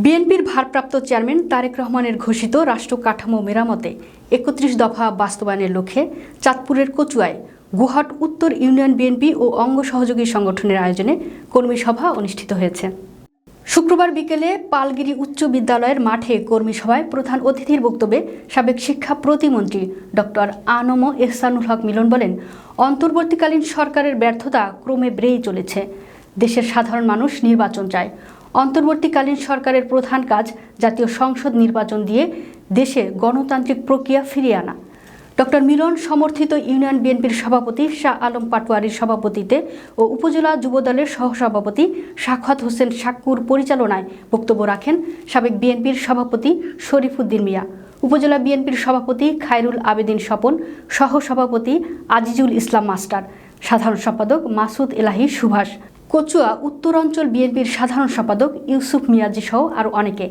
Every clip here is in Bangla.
বিএনপির ভারপ্রাপ্ত চেয়ারম্যান তারেক রহমানের ঘোষিত রাষ্ট্র কাঠামো মেরামতে একত্রিশ দফা বাস্তবায়নের লক্ষ্যে চাঁদপুরের কচুয়ায় গুহাট উত্তর ইউনিয়ন বিএনপি ও অঙ্গ সহযোগী সংগঠনের আয়োজনে কর্মী সভা অনুষ্ঠিত হয়েছে। শুক্রবার বিকেলে পালগিরি উচ্চ বিদ্যালয়ের মাঠে কর্মী সভায় প্রধান অতিথির বক্তব্যে সাবেক শিক্ষা প্রতিমন্ত্রী ডক্টর আনম এহসানুল হক মিলন বলেন, অন্তর্বর্তীকালীন সরকারের ব্যর্থতা ক্রমে বেড়েই চলেছে। দেশের সাধারণ মানুষ নির্বাচন চায়। অন্তর্বর্তীকালীন সরকারের প্রধান কাজ জাতীয় সংসদ নির্বাচন দিয়ে দেশে গণতান্ত্রিক প্রক্রিয়া ফিরিয়ে আনা। ডক্টর মিলন সমর্থিত ইউনিয়ন বিএনপির সভাপতি শাহ আলম পাটোয়ারির সভাপতিতে ও উপজেলা যুবদলের সহসভাপতি সাখাত হোসেন সাক্কুর পরিচালনায় বক্তব্য রাখেন সাবেক বিএনপির সভাপতি শরীফুদ্দিন মিয়া, উপজেলা বিএনপির সভাপতি খায়রুল আবেদিন স্বপন, সহসভাপতি আজিজুল ইসলাম মাস্টার, সাধারণ সম্পাদক মাসুদ এলাহি সুভাষ কচুয়া উত্তরাঞ্চল বিএনপির সাধারণ সম্পাদক ইউসুফ মিয়াজি সহ আরও অনেকে।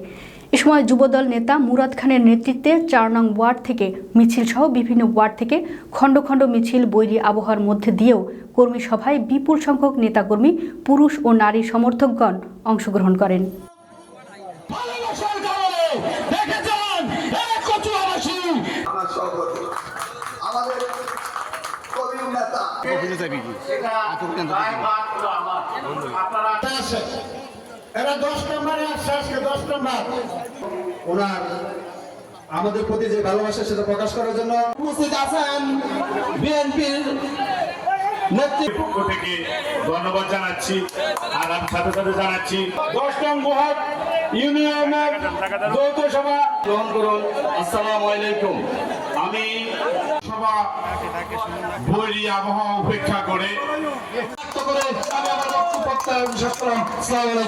এ সময় যুবদল নেতা মুরাদ খানের নেতৃত্বে চার নং ওয়ার্ড থেকে মিছিল সহ বিভিন্ন ওয়ার্ড থেকে খণ্ড খণ্ড মিছিল বৈরী আবহাওয়ার মধ্যে দিয়েও কর্মী সভায় বিপুল সংখ্যক নেতাকর্মী পুরুষ ও নারী সমর্থকগণ অংশগ্রহণ করেন। দেখেছেন আমাদের কবির এরা দশ নম্বরে আসছে আজকে দশ নম্বর। ওনার আমাদের প্রতি যে ভালোবাসা সেটা প্রকাশ করার জন্য উপস্থিত আছেন বিএনপির পক্ষ থেকে ধন্যবাদ জানাচ্ছি আর আমি সাথে সাথে জানাচ্ছি দশ নং গুহাট ইউনিয়নের যৌথ সভা। গ্রহণ করুন। আসসালামু আলাইকুম। আমি সভা বৈরী আবহাওয়া উপেক্ষা করে করে Pacta, Jafran, Slava.